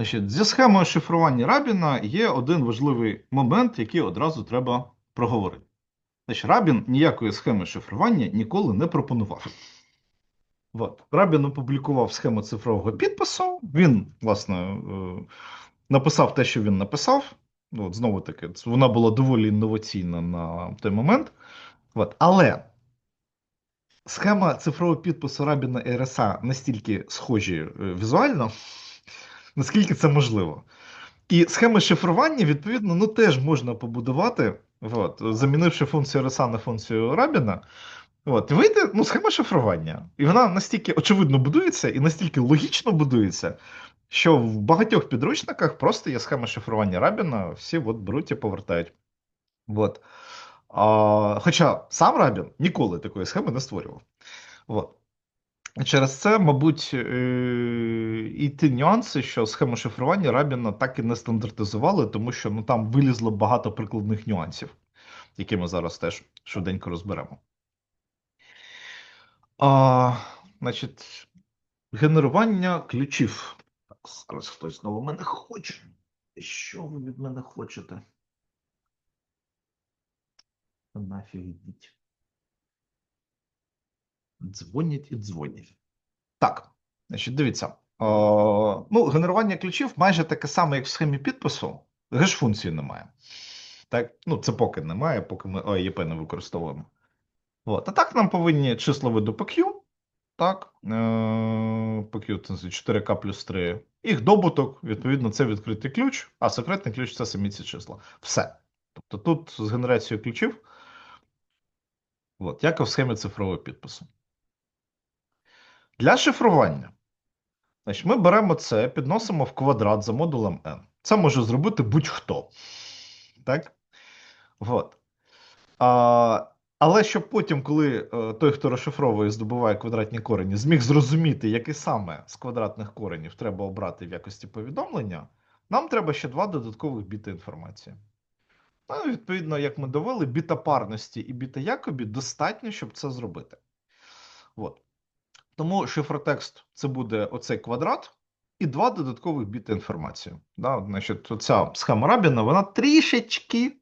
Значить, зі схемою шифрування Рабіна є один важливий момент, який одразу треба проговорити. Значить, Рабін ніякої схеми шифрування ніколи не пропонував. От. Рабін опублікував схему цифрового підпису. Він, власне, е, написав те, що він написав. От, знову таки, вона була доволі інноваційна на той момент. От. Але схема цифрового підпису Рабіна і РСА настільки схожі е, візуально, наскільки це можливо. І схеми шифрування, відповідно, ну теж можна побудувати, от, замінивши функцію РСА на функцію Рабіна. От, вийде ну, схема шифрування. І вона настільки очевидно будується і настільки логічно будується, що в багатьох підручниках просто є схема шифрування Рабіна, всі от беруть і повертають. От. А, хоча сам Рабін ніколи такої схеми не створював. От. Через це, мабуть, е, і ті нюанси, що схему шифрування Рабіна так і не стандартизували, тому що ну, там вилізло багато прикладних нюансів, які ми зараз теж швиденько розберемо. А, значить, генерування ключів. Так, зараз хтось знову мене хоче. Що ви від мене хочете? Нафіг йдіть. Дзвонять і дзвонять. Так, значить, дивіться. Е, ну, генерування ключів майже таке саме, як в схемі підпису. Геш-функції немає. Так, ну, це поки немає, поки ми ОЄП не використовуємо. От. А так нам повинні числа виду PQ. Так, е, PQ це 4К плюс 3. Їх добуток, відповідно, це відкритий ключ, а секретний ключ це самі ці числа. Все. Тобто тут з генерацією ключів, от, як і в схемі цифрового підпису. Для шифрування. Значить, ми беремо це, підносимо в квадрат за модулем n. Це може зробити будь-хто. Так? От. А, але щоб потім, коли е, той, хто розшифровує і здобуває квадратні корені, зміг зрозуміти, який саме з квадратних коренів треба обрати в якості повідомлення, нам треба ще два додаткових біта інформації. Ну, відповідно, як ми довели, біта парності і біта Якобі достатньо, щоб це зробити. От. Тому шифротекст це буде оцей квадрат і два додаткових біта інформації. Да? Значить, ця схема Рабіна, вона трішечки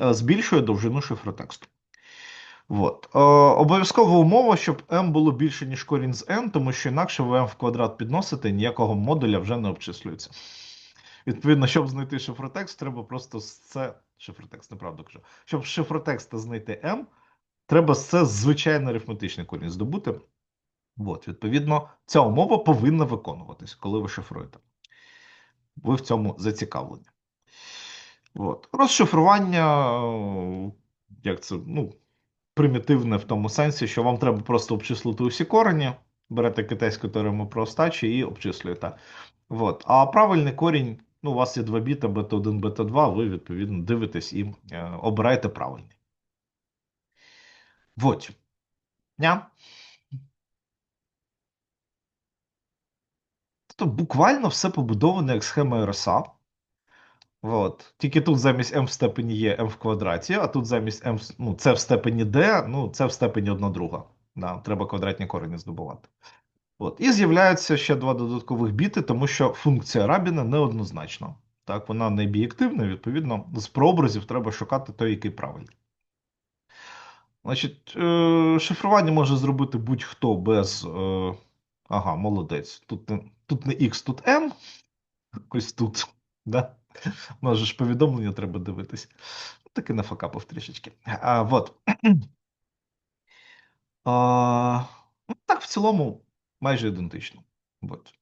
е, збільшує довжину шифротексту. От. Е, обов'язкова умова, щоб m було більше, ніж корінь з n, тому що інакше ви m в квадрат підносите, ніякого модуля вже не обчислюється. Відповідно, щоб знайти шифротекст, треба просто з це. Шифротекст, неправда кажу. Щоб з шифротекста знайти m, треба з це звичайно арифметичний корінь здобути. От, відповідно, ця умова повинна виконуватись, коли ви шифруєте. Ви в цьому зацікавлені. От. Розшифрування, як це, ну, примітивне в тому сенсі, що вам треба просто обчислити усі корені, берете китайську теорему про остачі і обчислюєте. От. А правильний корінь, ну, у вас є 2 біта, бета 1, бета 2, ви, відповідно, дивитесь і е, обираєте правильний. Вот. Ня? Тобто буквально все побудовано як схема РСА. От. Тільки тут замість m в степені є m в квадраті, а тут замість m, ну, це в степені d, ну це в степені 1 друга. Да, треба квадратні корені здобувати. От. І з'являються ще два додаткових біти, тому що функція Рабіна неоднозначна. Так, вона не бієктивна, відповідно, з прообразів треба шукати той, який правильний. Значить, е, шифрування може зробити будь-хто без. Е, ага, молодець. Тут тут не X, тут M. Ось тут. Да? У нас же ж повідомлення треба дивитись. Таки нафакапив трішечки. А, вот. А, ну, так, в цілому, майже ідентично. Вот.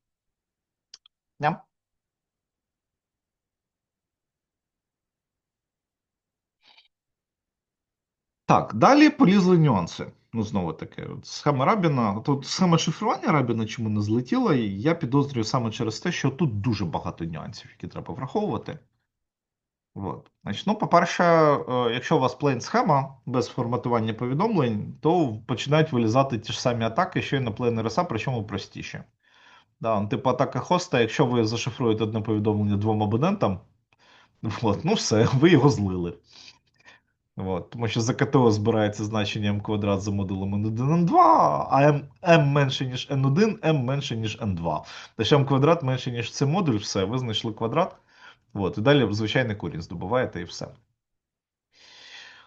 Так, далі полізли нюанси. Ну, знову таки, от схема Рабіна. Тут схема шифрування Рабіна чому не злетіла, і я підозрюю саме через те, що тут дуже багато нюансів, які треба враховувати. От. Значить, ну, по-перше, е, якщо у вас plain схема без форматування повідомлень, то починають вилізати ті ж самі атаки, що й на plain RSA, причому простіші. Да, ну, типу атака хоста, якщо ви зашифруєте одне повідомлення двом абонентам, от, ну все, ви його злили. От, тому що за КТО збирається значення m квадрат за модулем n1, n2, а m, m менше, ніж n1, m менше, ніж n2. Тобто m квадрат менше, ніж цей модуль, все, ви знайшли квадрат. От, і далі звичайний корінь здобуваєте і все.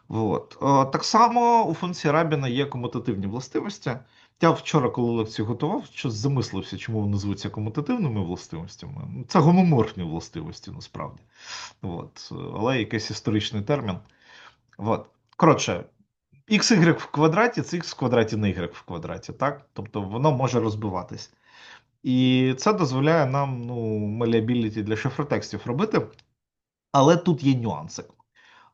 От. Е, Так само у функції Рабіна є комутативні властивості. Я вчора, коли лекцію готував, щось замислився, чому вони звуться комутативними властивостями. Це гомоморфні властивості, насправді. От. Але якийсь історичний термін. От. Коротше, xy в квадраті це x в квадраті на y в квадраті, так? Тобто воно може розбиватись. І це дозволяє нам ну, маліабіліті для шифротекстів робити. Але тут є нюанси.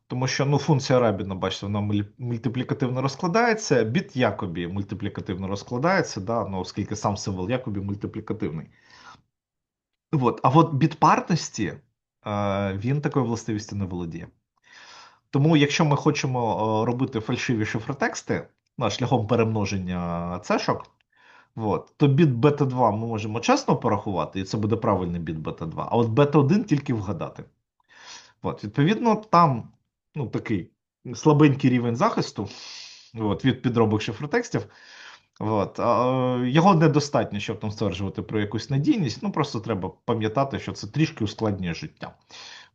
Тому що ну, функція Рабіна, бачите, вона мультиплікативно розкладається, біт Якобі мультиплікативно розкладається, да, ну, оскільки сам символ Якобі мультиплікативний. От. А от біт парності е, він такою властивістю не володіє. Тому, якщо ми хочемо е, робити фальшиві шифротексти ну, шляхом перемноження цешок, от, то біт бета 2 ми можемо чесно порахувати, і це буде правильний біт бета 2, а от бета 1 тільки вгадати. От, Відповідно, там ну, такий слабенький рівень захисту от, від підробок шифротекстів. От. Його недостатньо, щоб там стверджувати про якусь надійність. Ну просто треба пам'ятати, що це трішки ускладнює життя.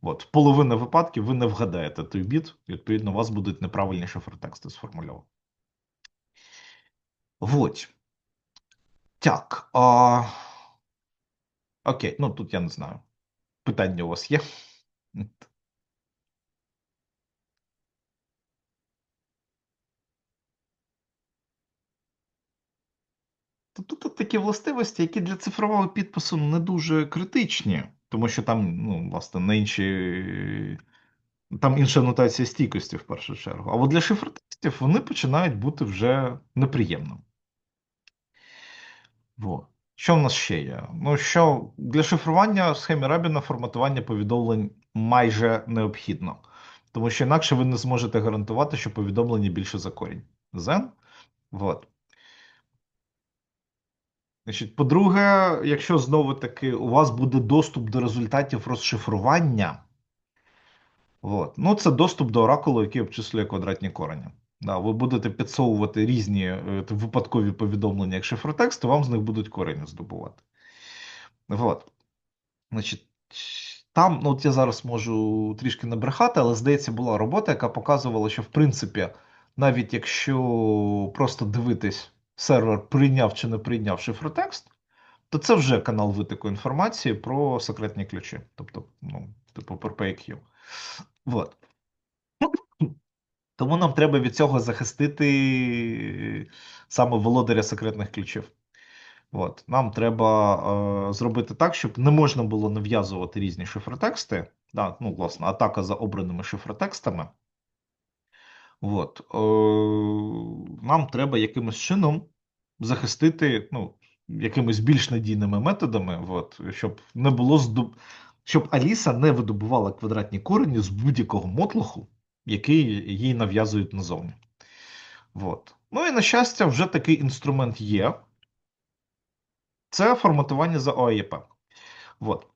От. В половини випадків ви не вгадаєте той біт, відповідно, у вас будуть неправильні шифротексти сформульовані. Вот. Так. А... Окей, ну тут я не знаю. Питання у вас є? Тут такі властивості, які для цифрового підпису не дуже критичні, тому що там, ну, власне, на. Там інша нотація стійкості в першу чергу. А от для шифротекстів вони починають бути вже неприємними. Во. Що в нас ще є? Ну, що для шифрування в схемі Рабіна форматування повідомлень майже необхідно. Тому що інакше ви не зможете гарантувати, що повідомлення більше за корінь. Зен? Вот. Значить, По-друге, якщо знову таки у вас буде доступ до результатів розшифрування, от, ну це доступ до оракулу, який обчислює квадратні корені. Да, Ви будете підсовувати різні е, випадкові повідомлення як шифротекст, то вам з них будуть корені здобувати. От. Значить, Там, ну от я зараз можу трішки набрехати, але здається, була робота, яка показувала, що в принципі, навіть якщо просто дивитись сервер прийняв чи не прийняв шифротекст, то це вже канал витоку інформації про секретні ключі. Тобто, ну, типу PayQ. Вот. Тому нам треба від цього захистити саме володаря секретних ключів. От. Нам треба е, зробити так, щоб не можна було нав'язувати різні шифротексти. Да, ну, власне, атака за обраними шифротекстами. От. Е, Нам треба якимось чином захистити ну, якимись більш надійними методами, от, щоб не було здоб... щоб Аліса не видобувала квадратні корені з будь-якого мотлоху, який їй нав'язують назовні. От. Ну і на щастя, вже такий інструмент є. Це форматування за ОАЄП. От.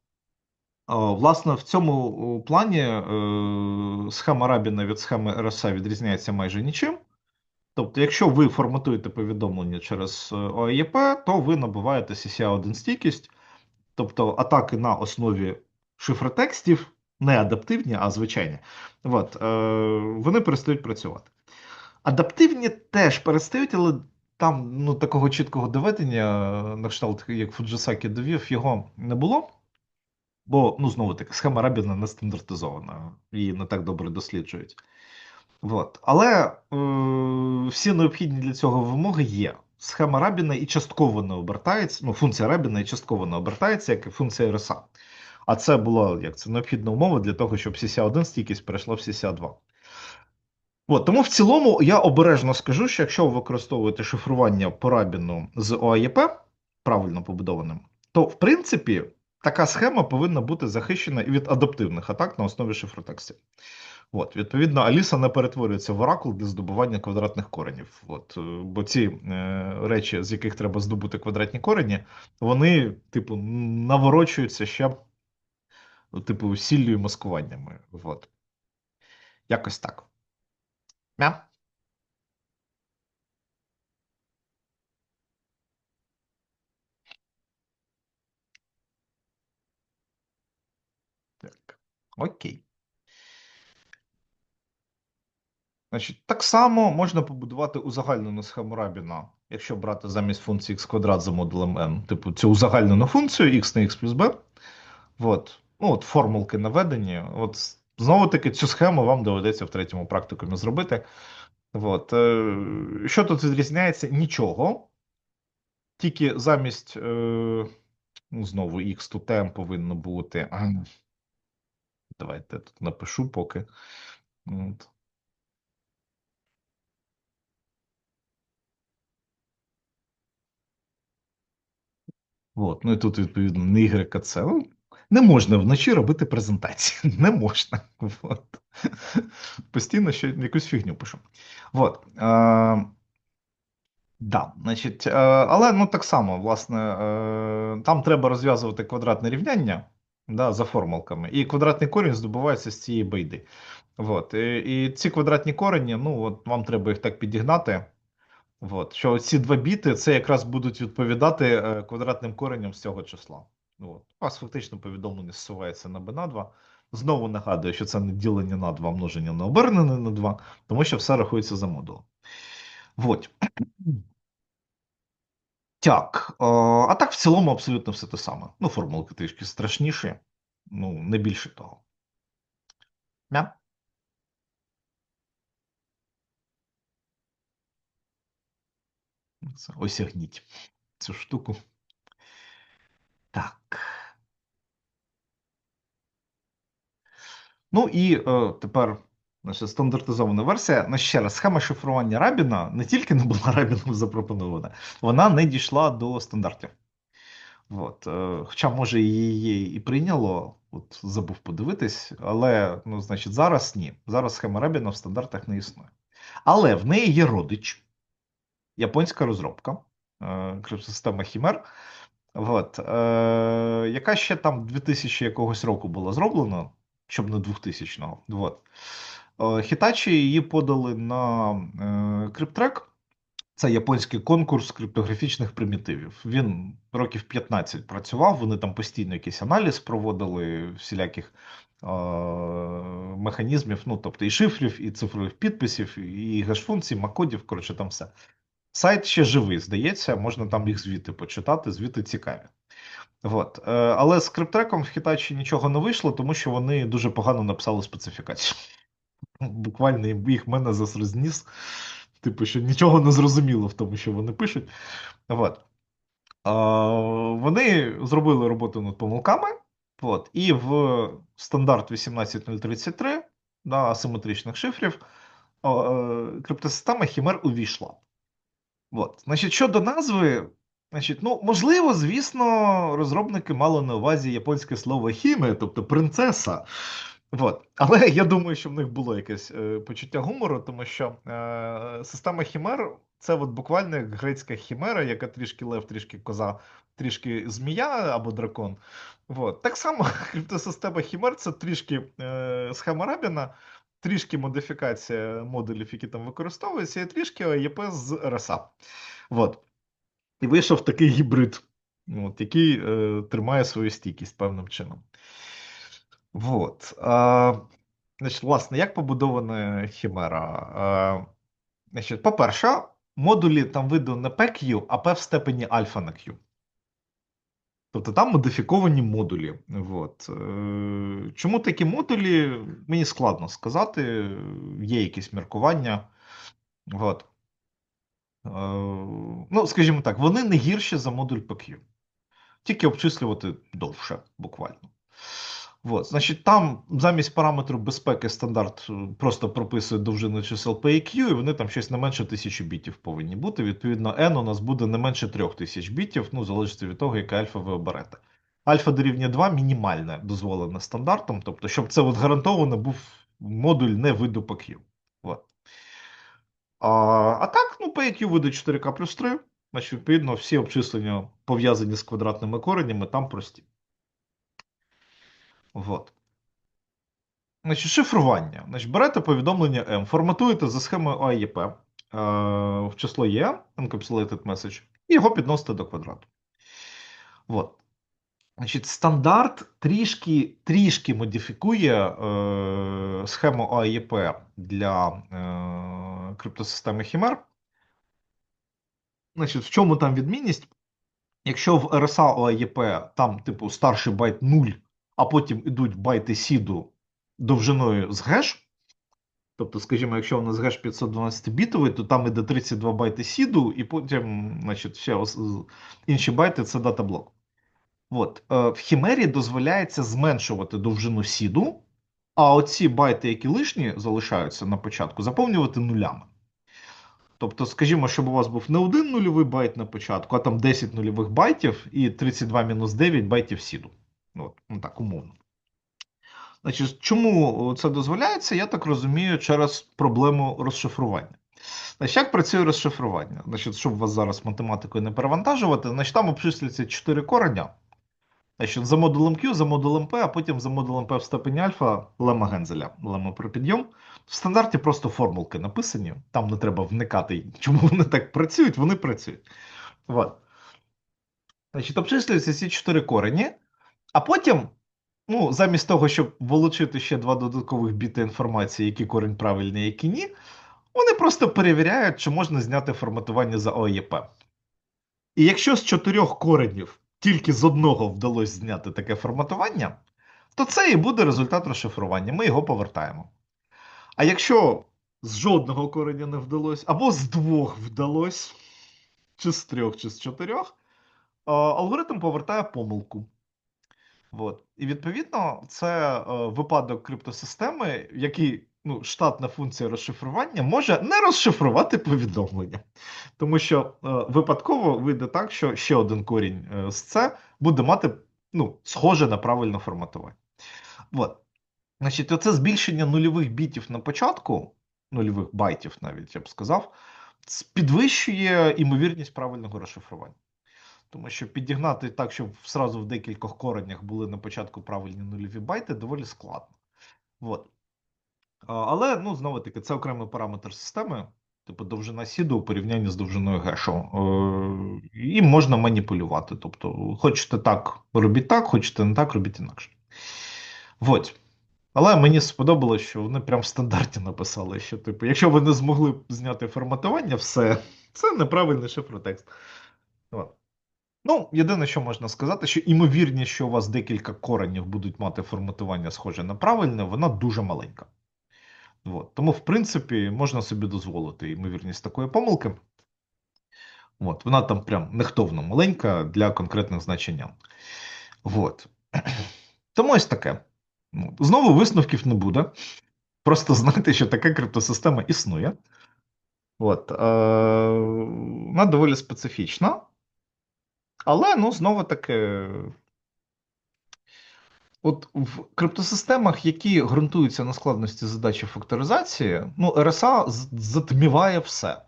Власне, в цьому плані е, схема Рабіна від схеми РСА відрізняється майже нічим. Тобто, якщо ви форматуєте повідомлення через е, ОАЄП, то ви набуваєте CCA1 стійкість, тобто атаки на основі шифротекстів, не адаптивні, а звичайні, От, е, вони перестають працювати. Адаптивні теж перестають, але там ну, такого чіткого доведення, на кшталт, як Фуджисакі довів, його не було. Бо, ну, знову таки, схема Рабіна не стандартизована, її не так добре досліджують. От. Але е, всі необхідні для цього вимоги є. Схема Рабіна і частково не обертається. Ну, функція Рабіна і частково не обертається, як і функція РСА. А це була як це необхідна умова для того, щоб CCA1 стійкість перейшла в CCA2. От, тому в цілому я обережно скажу, що якщо ви використовуєте шифрування по Рабіну з ОАЄП, правильно побудованим, то в принципі така схема повинна бути захищена і від адаптивних атак на основі шифротекстів. От, Відповідно, Аліса не перетворюється в оракул для здобування квадратних коренів. От, е, Бо ці е, речі, з яких треба здобути квадратні корені, вони, типу, наворочуються ще, типу, сіллю і маскуваннями. От. Якось так. Мя? Окей. Значить, так само можна побудувати узагальнену схему Рабіна, якщо брати замість функції x квадрат за модулем n, типу цю узагальнену функцію x на x плюс b. От. Ну, от формулки наведені. От знову таки цю схему вам доведеться в третьому практикумі зробити. От. Е, Що тут відрізняється? Нічого. Тільки замість, е, ну, знову x тут m повинно бути. Давайте я тут напишу поки. От. От. Ну і тут, відповідно, не Y, а це. Ну, не можна вночі робити презентації. Не можна. От. Постійно ще якусь фігню пишу. От. Е, да, значить, Але ну так само, власне, е, там треба розв'язувати квадратне рівняння да, за формулками, і квадратний корінь здобувається з цієї байди. От. І, і ці квадратні корені, ну от вам треба їх так підігнати. От, що ці два біти це якраз будуть відповідати е, квадратним кореням з цього числа. От. У вас фактично повідомлення зсувається на b на 2. Знову нагадую, що це не ділення на 2, множення на обернене на 2, тому що все рахується за модулом. Вот. Так. А так, в цілому, абсолютно все те саме. Ну, формулки трішки страшніші, ну, не більше того. Мя? Осягніть цю штуку. Так. Ну і е, тепер наша стандартизована версія. Ну, ще раз, схема шифрування Рабіна не тільки не була Рабіном запропонована, вона не дійшла до стандартів. От. Е, хоча, може, її і прийняло, от забув подивитись, але ну, значить, зараз ні. Зараз схема Рабіна в стандартах не існує. Але в неї є родич, японська розробка, е, криптосистема Хімер. От, е, яка ще там 2000 якогось року була зроблена, щоб не 2000-го. От. Е, Хітачі її подали на е, Криптрек. Це японський конкурс криптографічних примітивів. Він років 15 працював, вони там постійно якийсь аналіз проводили всіляких е, механізмів, ну тобто і шифрів, і цифрових підписів, і геш-функцій, макодів, коротше, там все. Сайт ще живий, здається, можна там їх звіти почитати, звіти цікаві. От. Е, але з криптреком в Хітачі нічого не вийшло, тому що вони дуже погано написали специфікацію. Буквально їх мене зас розніс. Типу, що нічого не зрозуміло в тому, що вони пишуть. От. А, Вони зробили роботу над помилками. От. І в стандарт 18033 на асиметричних шифрів криптосистема Хімер увійшла. От. Значить, щодо назви, значить, ну, можливо, звісно, розробники мали на увазі японське слово хіме, тобто принцеса. От. Але я думаю, що в них було якесь е, почуття гумору, тому що е, система Хімер це от буквально грецька хімера, яка трішки лев, трішки коза, трішки змія або дракон. От. Так само криптосистема Хімер це трішки е, схема Рабіна, трішки модифікація модулів, які там використовуються, і трішки ОЄП з RSA. От. І вийшов такий гібрид, от, який е, тримає свою стійкість певним чином. Вот. А, значить, Власне, як побудована Хімера? А, значить, По-перше, модулі там виду не PQ, а P в степені альфа на Q. Тобто там модифіковані модулі. От. Е, чому такі модулі? Мені складно сказати, є якісь міркування. От. Е, ну, скажімо так, вони не гірші за модуль PQ. Тільки обчислювати довше, буквально. От, значить, там замість параметру безпеки стандарт е, просто прописує довжину чисел PAQ, і вони там щось не менше тисячі бітів повинні бути. Відповідно, N у нас буде не менше 3000 бітів, ну, залежить від того, яка альфа ви оберете. Альфа дорівнює 2 мінімальне дозволене стандартом, тобто, щоб це от гарантовано був модуль не виду PQ. От. А а так, ну, PAQ виду 4К плюс 3, значить, відповідно, всі обчислення пов'язані з квадратними коренями, там прості. Вот. Значить, шифрування. Значить, берете повідомлення M, форматуєте за схемою AEP е, в число E, Encapsulated Message, і його підносите до квадрату. От. Значить, стандарт трішки трішки модифікує е, схему AEP для е, криптосистеми Хімер. Значить, в чому там відмінність? Якщо в RSA AEP там, типу, старший байт 0, а потім ідуть байти сіду довжиною з геш, тобто, скажімо, якщо у нас геш 512 бітовий, то там іде 32 байти сіду, і потім, значить, ще інші байти це датаблок. От. Е, в Хімері дозволяється зменшувати довжину сіду, а оці байти, які лишні залишаються на початку, заповнювати нулями. Тобто, скажімо, щоб у вас був не один нульовий байт на початку, а там 10 нульових байтів і 32-9 байтів сіду. От, ну так, умовно. Значить, чому це дозволяється, я так розумію, через проблему розшифрування. Значить, як працює розшифрування? Значить, щоб вас зараз математикою не перевантажувати, значить там обчислюється 4 кореня. Значить, за модулем Q, за модулем P, а потім за модулем P в степені альфа лема Гензеля, лема про підйом. В стандарті просто формулки написані, там не треба вникати, чому вони так працюють, вони працюють. От. Значить, обчислюються ці 4 корені, а потім, ну, замість того, щоб волочити ще два додаткових біти інформації, який корінь правильний, який ні, вони просто перевіряють, чи можна зняти форматування за ОЄП. І якщо з чотирьох коренів тільки з одного вдалося зняти таке форматування, то це і буде результат розшифрування. Ми його повертаємо. А якщо з жодного кореня не вдалося, або з двох вдалося, чи з трьох, чи з чотирьох, алгоритм повертає помилку. От. І відповідно, це е, випадок криптосистеми, в якій ну, штатна функція розшифрування може не розшифрувати повідомлення. Тому що е, випадково вийде так, що ще один корінь е, з це буде мати ну, схоже на правильне форматування. От. Значить, оце збільшення нульових бітів на початку, нульових байтів, навіть я б сказав, підвищує імовірність правильного розшифрування. Тому що підігнати так, щоб зразу в декількох коренях були на початку правильні нульові байти, доволі складно. От. Але, ну, знову таки, це окремий параметр системи, типу довжина сіду у порівнянні з довжиною гешу. Е, І можна маніпулювати. Тобто, хочете так, робіть так, хочете не так, робіть інакше. От. Але мені сподобалось, що вони прям в стандарті написали, що, типу, якщо ви не змогли зняти форматування, все, це неправильний шифротекст. Ну, єдине, що можна сказати, що імовірність, що у вас декілька коренів будуть мати форматування схоже на правильне, вона дуже маленька. От. Тому, в принципі, можна собі дозволити ймовірність такої помилки. От. Вона там прям нехтовно маленька для конкретних значень. От. Тому ось таке. Знову висновків не буде. Просто знайте, що така криптосистема існує. От. Е, вона доволі специфічна. Але, ну, знову таки, от в криптосистемах, які ґрунтуються на складності задачі факторизації, ну, з- затміває все.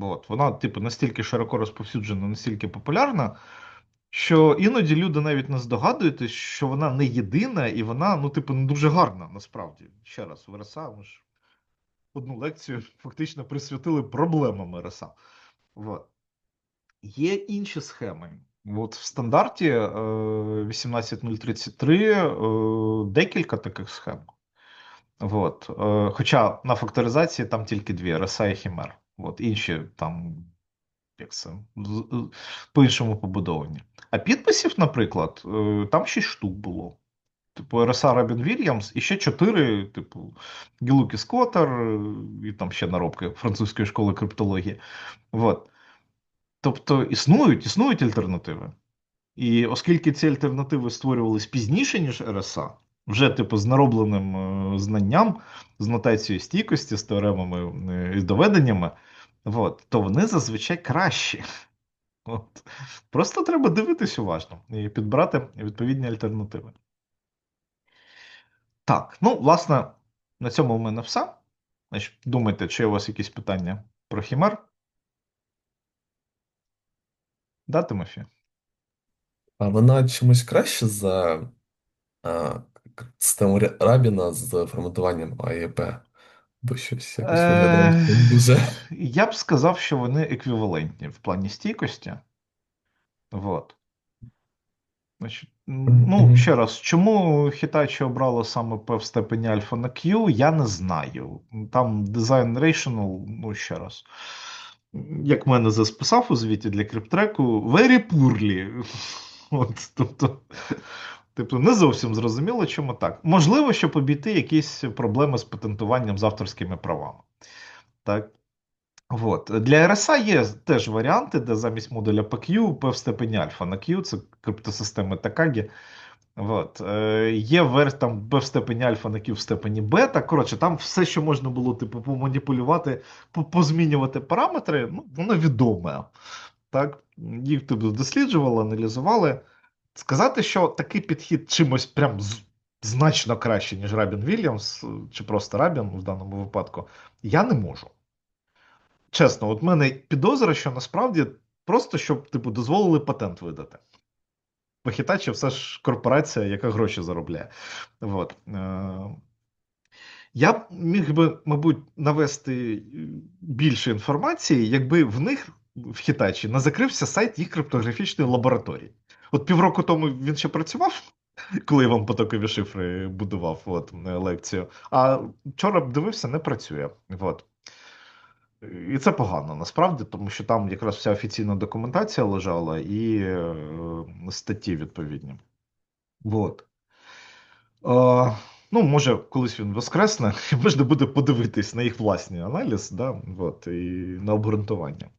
От, вона, типу, настільки широко розповсюджена, настільки популярна, що іноді люди навіть не здогадуються, що вона не єдина, і вона, ну, типу, не дуже гарна насправді. Ще раз, в RSA ми ж одну лекцію фактично присвятили проблемам RSA. От. Є інші схеми. От в стандарті е, 18033 е, декілька таких схем. От. Е, хоча на факторизації там тільки дві RSA і Хімер. От, інші там як це, по-іншому побудовані. А підписів, наприклад, е, там 6 штук було. Типу, RSA Робін Вільямс і ще 4, типу, Гілукі Скотер, е, і там ще наробки французької школи криптології. От. Тобто існують, існують альтернативи. І оскільки ці альтернативи створювались пізніше, ніж RSA, вже типу з наробленим е, знанням, з нотацією стійкості, з теоремами е, і доведеннями, от, то вони зазвичай кращі. От. Просто треба дивитись уважно і підбирати відповідні альтернативи. Так, ну, власне, на цьому у мене все. Думайте, чи у вас якісь питання про хімер? Да, Тимофій? А вона чимось краще за а, систему Ря- Рабіна з форматуванням АЕП, бо щось якось виглядає Е, не дуже. я б сказав, що вони еквівалентні в плані стійкості. Вот. Значить, м, ну, ще раз, чому Hitachi обрало саме P в степені альфа на Q, я не знаю. Там дизайн Rational, ну ще раз. Як мене записав у звіті для криптреку, very poorly. От, тобто, тобто, не зовсім зрозуміло, чому так. Можливо, щоб обійти якісь проблеми з патентуванням з авторськими правами. Так. От. Для RSA є теж варіанти, де замість модуля PQ P в степені альфа на Q, це криптосистеми Такагі. От. Е, є вер, там P в степені альфа на Q в степені бета. Коротше, там все, що можна було типу, поманіпулювати, позмінювати параметри, ну, воно відоме. Так? Їх типу, досліджували, аналізували. Сказати, що такий підхід чимось прям значно краще, ніж Рабін Вільямс, чи просто Рабін в даному випадку, я не можу. Чесно, от мене підозра, що насправді просто щоб типу дозволили патент видати. Hitachi все ж корпорація, яка гроші заробляє. От. Е, Я б міг би, мабуть, навести більше інформації, якби в них в Hitachi не закрився сайт їх криптографічної лабораторії. От півроку тому він ще працював, коли я вам потокові шифри будував от, лекцію. А вчора б дивився, не працює. От. І це погано насправді, тому що там якраз вся офіційна документація лежала і е, статті відповідні. От. Е, ну, може, колись він воскресне, і можна буде подивитись на їх власний аналіз, да, от, і на обґрунтування.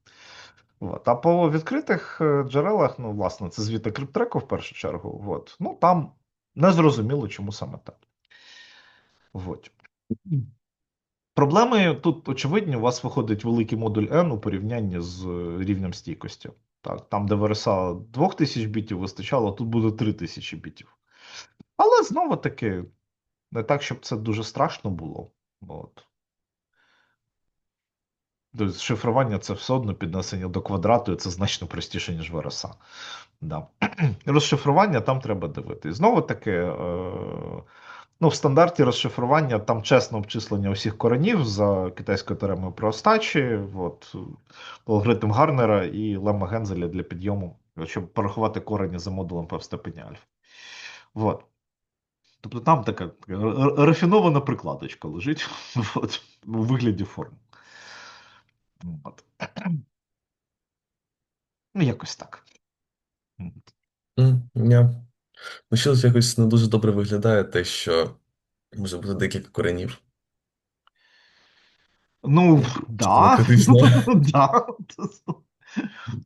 От. А по відкритих е, джерелах, ну, власне, це звіти криптреку в першу чергу. От. Ну, там не зрозуміло, чому саме так. От. Проблеми тут очевидні, у вас виходить великий модуль N у порівнянні з е, рівнем стійкості. Так, Там, де в RSA 2000 бітів вистачало, тут буде 3000 бітів. Але знову таки, не так, щоб це дуже страшно було. От. Тобто Шифрування це все одно піднесення до квадрату, і це значно простіше, ніж в RSA. Да. Розшифрування там треба дивитись. Знову таки, е, ну, в стандарті розшифрування там чесне обчислення усіх коренів за китайською теоремою про остачі, от, алгоритм Гарнера і лема Гензеля для підйому, щоб порахувати корені за модулем P в степені альфа. От. Тобто там така, рафінована прикладочка лежить от, у вигляді форм. От. Ну, якось так. М, Ну, щось якось не дуже добре виглядає те, що може бути декілька коренів. Ну, не да. критично. да.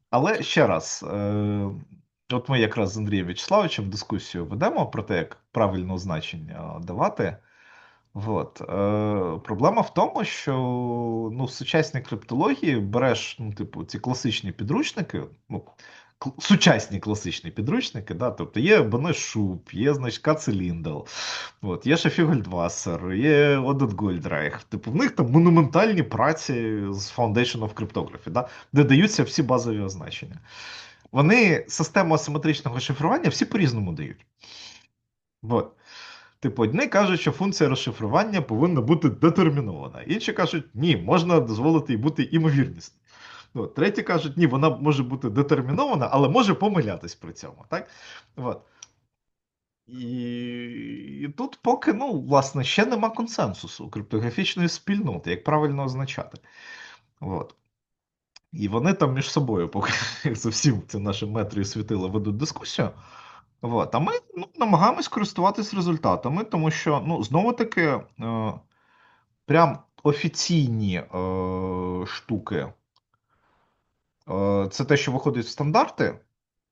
Але ще раз, е, от ми якраз з Андрієм Вячеславовичем дискусію ведемо про те, як правильно значення давати. От. Е, проблема в тому, що ну, в сучасній криптології береш, ну, типу, ці класичні підручники, ну, сучасні класичні підручники, да, тобто є Бене Шуб, є значка Циліндл, от, є Шефігольдвассер, є Одет Гольдрайх. Типу, в них там монументальні праці з Foundation of Cryptography, да, де даються всі базові означення. Вони систему асиметричного шифрування всі по-різному дають. От. Типу, одні кажуть, що функція розшифрування повинна бути детермінована. Інші кажуть, ні, можна дозволити їй бути імовірність. От. Треті кажуть, ні, вона може бути детермінована, але може помилятись при цьому. Так? От. І, і тут поки, ну, власне, ще нема консенсусу криптографічної спільноти, як правильно означати. От. І вони там між собою, поки за всім цим нашим метрою світила ведуть дискусію. От. А ми ну, намагаємось користуватись результатами, тому що, ну, знову таки, е, прям офіційні е, штуки. Е, це те, що виходить в стандарти.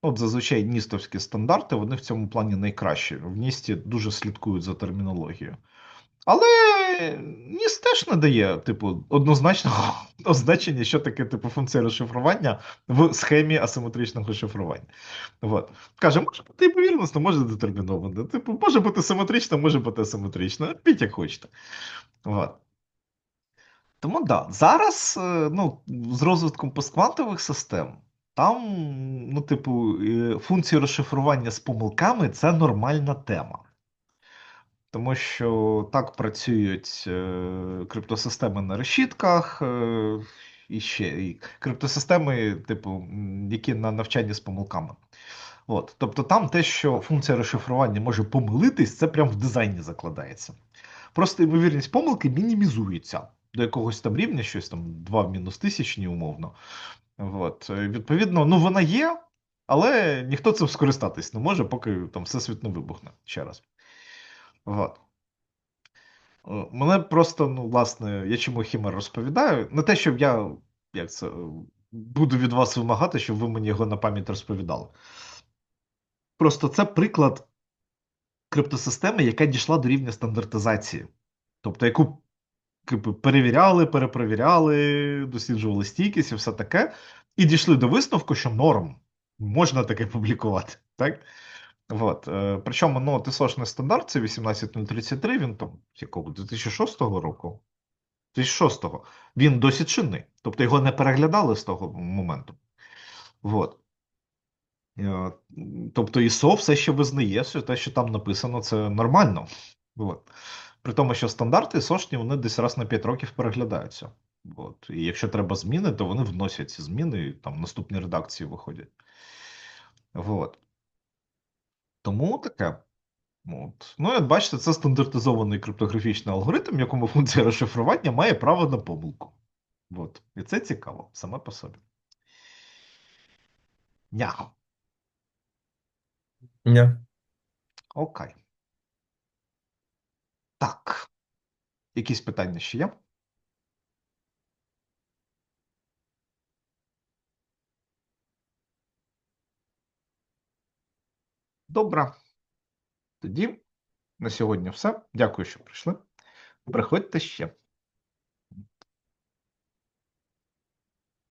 От зазвичай ністовські стандарти, вони в цьому плані найкращі. В Ністі дуже слідкують за термінологією. Але ніс теж не дає, типу, однозначного означення, що таке типу функція розшифрування в схемі асиметричного шифрування. От. Каже, може бути ймовірнісно, може детерміновано. Типу, може бути симетрично, може бути асиметрично. Піть як хочете. От. Тому да, зараз е, ну, з розвитком постквантових систем, там, ну, типу, е, функції розшифрування з помилками це нормальна тема. Тому що так працюють е, криптосистеми на решітках, і ще і криптосистеми, типу, які на навчанні з помилками. От. Тобто там те, що функція розшифрування може помилитись, це прямо в дизайні закладається. Просто ймовірність помилки мінімізується до якогось там рівня, щось там 2 в мінус тисячні, умовно. От. Е, Відповідно, ну вона є, але ніхто цим скористатись не може, поки там всесвіт не вибухне ще раз. От. Е, Мене просто, ну, власне, я чому Хімер розповідаю. Не те, щоб я як це, буду від вас вимагати, щоб ви мені його на пам'ять розповідали. Просто це приклад криптосистеми, яка дійшла до рівня стандартизації. Тобто, яку перевіряли, перепровіряли, досліджували стійкість і все таке, і дійшли до висновку, що норм можна таке публікувати. Так? От. Е, причому ну, TSOшний стандарт це 18033, він там якого 2006 року. 2006-го. Він досі чинний. Тобто його не переглядали з того моменту. От. Е, Тобто ISO все ще визнає, що те, що там написано, це нормально. От. При тому, що стандарти ISO-шні, вони десь раз на 5 років переглядаються. От. І якщо треба зміни, то вони вносять ці зміни, і там наступні редакції виходять. От. Тому таке. От. Ну, як бачите, це стандартизований криптографічний алгоритм, в якому функція розшифрування має право на помилку. От. І це цікаво саме по собі. Ня. Ні. Окей. Так. Якісь питання ще є? Добре. Тоді на сьогодні все. Дякую, що прийшли. Приходьте ще.